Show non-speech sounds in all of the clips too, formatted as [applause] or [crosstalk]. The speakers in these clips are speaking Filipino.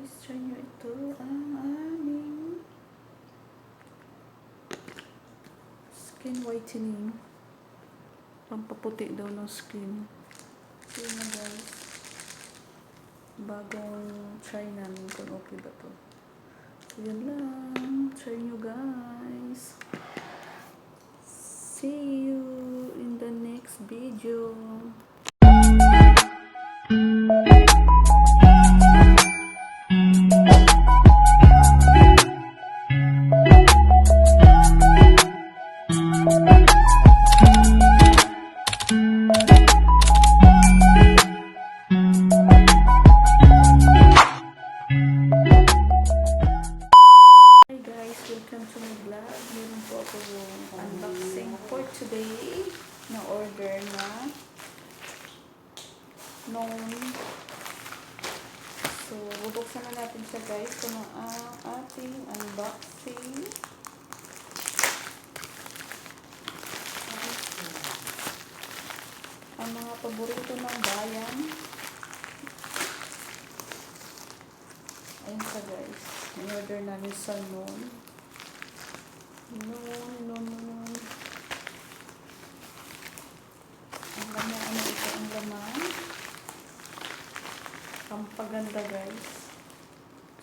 guys, try nyo ito. Ang aming skin whitening. Pampaputi daw ng skin. So yun na guys. Bagong try namin kung okay ba to. So yun lang. Try nyo guys. See you in the next video. Natin siya guys kung ang ating unboxing. Ang mga paborito ng bayan. Ayun siya guys. In-order namin sa noon. Noon, noon, noon. Ang laman, ano ito ang laman? Pampaganda guys.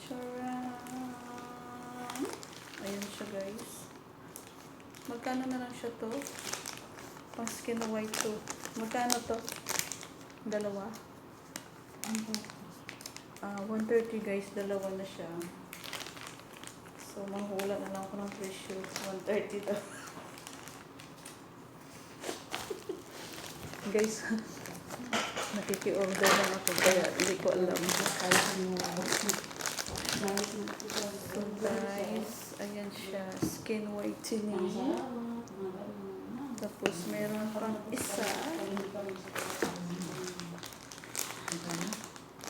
Charan! Ayun siya guys. Magkano na lang siya to? Pang skin white to. Magkano to? Dalawa? Ah, 130 guys, dalawa na siya. So, manghula na lang ako ng presyo. 130 daw. [laughs] guys, [laughs] nakiki-order lang ako kaya hindi ko alam. So guys, ayan siya, skin whitening. Tapos meron pang isa.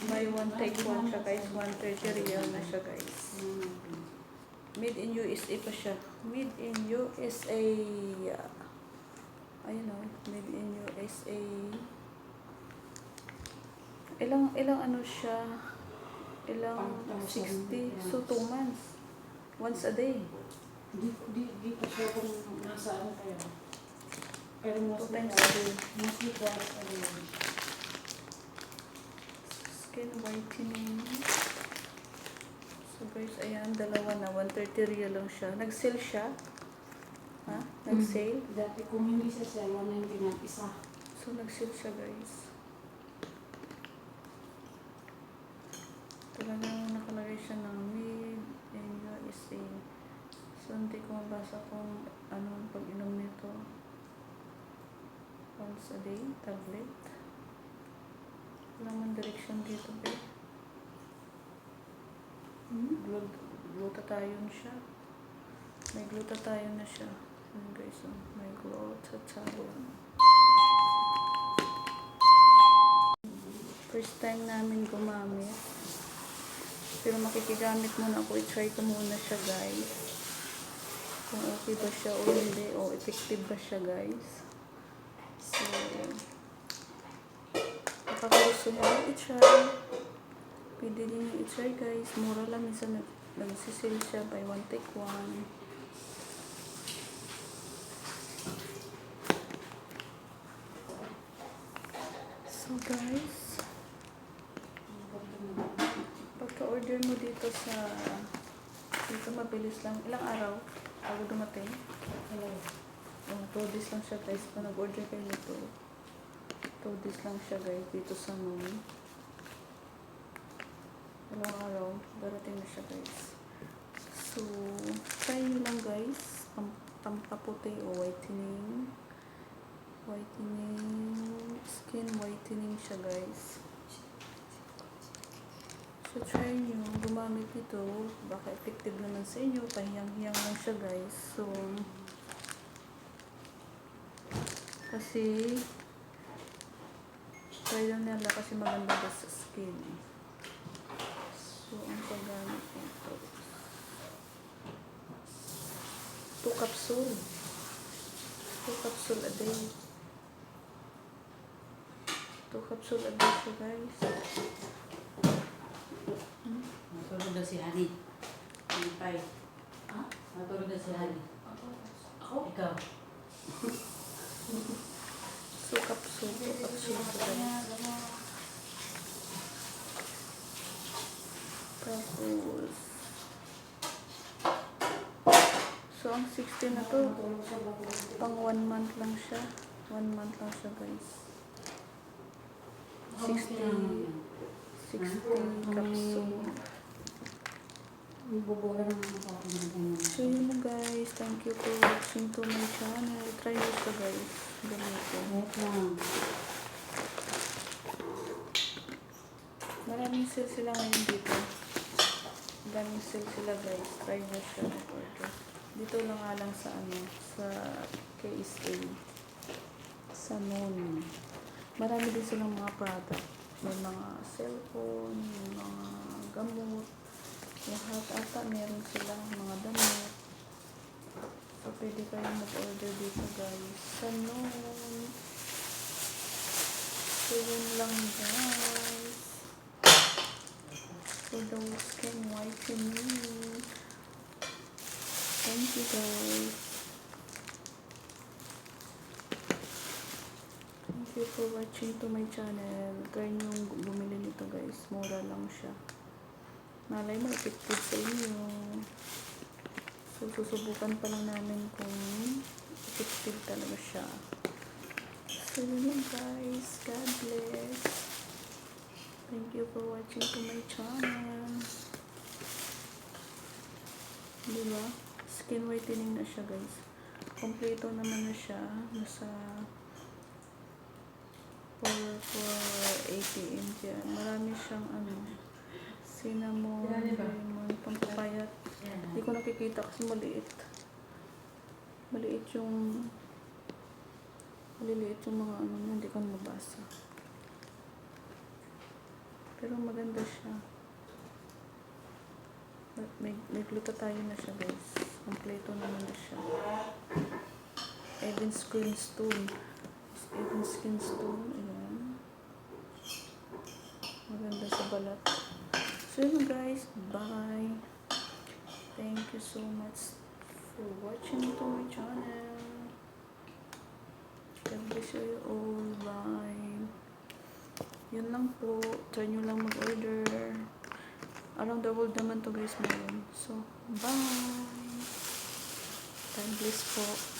May one take one siya guys, 130 real na siya guys. Made in USA pa siya. Made in USA. Ayun o, made in USA. Ilang, ilang ano siya? Ilang 60. So, 2 months. Once a day. Di, di, di ko siya kung nasa ano kaya. Pero Two mostly times a day. mostly twice a day. Skin whitening. So guys, ayan, dalawa na. 130 real lang siya. Nag-sale siya. Ha? Nag-sale. Dati kung hindi siya 190 na isa. So, nag-sale siya guys. Talagang nakalagay siya ng made in USA. So, hindi ko mabasa kung ano pag-inom nito. Once a day, tablet. Wala man direction dito, be. Hmm? Glut glutathione siya. May glutathione na siya. Ayan guys, oh. may glutathione. First time namin gumamit. Pero makikigamit muna ako. I-try ko muna siya guys. Kung okay ba siya o hindi. O effective ba siya guys. So, kapag gusto nyo i-try, pwede din nyo i-try guys. Mura lang. Minsan nag nagsisale siya by one take one. So guys, pagka-order mo dito sa dito mabilis lang. Ilang araw bago dumating? Hello. Oh, 2 days lang siya guys. Kung nag-order kayo nito, 2 days lang siya guys dito sa noon. Ilang araw, darating na siya guys. So, try nyo lang guys. Pam pampaputi o whitening. Whitening. Skin whitening siya guys. So, try nyo. Gumamit nito. Baka effective naman sa inyo. Pahiyang-hiyang lang siya guys. So, kasi try lang nila kasi maganda daw sa skin. So, ang paggamit nito. Two capsule. Two capsule a day. Two capsule a day siya guys. Hmm? daw si Hani. Eh. Ha? Matulog daw si Hani. Ako? Ikaw. Sukap, sukap, sukap. Tapos, so ang 16 na to, pang 1 month lang siya. 1 month lang siya guys. 60, 60 capsule. Bubuha naman ako ako ng ganyan. So yun na guys, thank you for watching to my channel. Try nyo siya guys. Ganito. Wait lang. Maraming sale sila ngayon dito. Maraming sale sila guys. Try nyo siya mag-order. Dito lang nga lang sa ano, sa KSA. Sa Noon. Marami din silang mga product. May mga cellphone, may mga gamot. Lahat ata meron silang mga damit. So, pwede kayo mag-order dito guys. Sa Noon. So, yun lang guys. For those can whitening. Thank you guys. Thank you for watching to my channel. Try nyo bumili nito guys. Mura lang siya. Malay mo, effective sa inyo. So, susubukan pa lang namin kung effective talaga siya. So, yun lang guys. God bless. Thank you for watching to my channel. Diba? Skin whitening na siya guys. Kompleto naman na siya. Nasa 4 for 80 mg yan. Marami siyang ano, cinnamon, lemon, pampapayat. Hindi ko nakikita kasi maliit. Maliit yung maliliit yung mga ano niya, hindi ko mabasa. Pero maganda siya. May, may glutathione na siya guys. Kompleto naman na siya. Even skin stone. Even skin stone. Ayan. Maganda sa balat. So guys. Bye. Thank you so much for watching to my channel. God bless you all. Bye. Yun lang po. Try nyo lang mag-order. Around the world naman to guys meron. So, bye. God bless po.